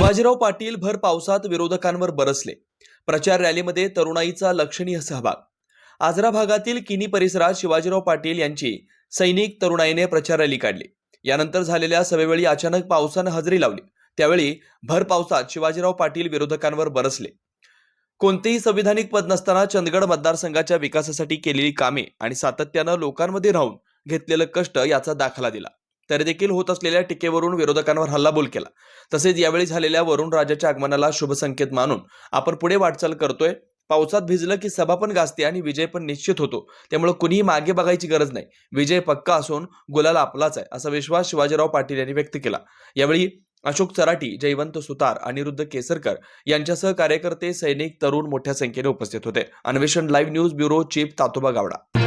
शिवाजीराव पाटील भर पावसात विरोधकांवर बरसले. प्रचार रॅलीमध्ये तरुणाईचा लक्षणीय सहभाग. आजरा भागातील किनी परिसरात शिवाजीराव पाटील यांची सैनिक तरुणाईने प्रचार रॅली काढली. यानंतर झालेल्या सभेवेळी अचानक पावसानं हजेरी लावली. त्यावेळी भर पावसात शिवाजीराव पाटील विरोधकांवर बरसले. कोणतेही संविधानिक पद नसताना चंदगड मतदारसंघाच्या विकासासाठी केलेली कामे आणि सातत्यानं लोकांमध्ये राहून घेतलेलं कष्ट याचा दाखला दिला. तरी देखील होत असलेल्या टीकेवरून विरोधकांवर हल्लाबोल केला. तसेच यावेळी झालेल्या वरुण राजाच्या आगमनाला शुभसंकेत मानून आपण पुढे वाटचाल करतोय. पावसात भिजलं की सभा पण गाजते आणि विजय पण निश्चित होतो. त्यामुळे कुणीही मागे बघायची गरज नाही. विजय पक्का असून गुलाल आपलाच आहे असा विश्वास शिवाजीराव पाटील यांनी व्यक्त केला. यावेळी अशोक चराटी जयवंत सुतार अनिरुद्ध केसरकर यांच्यासह कार्यकर्ते सैनिक तरुण मोठ्या संख्येने उपस्थित होते. अन्वेषण live news bureau chief Tatoba Gawda.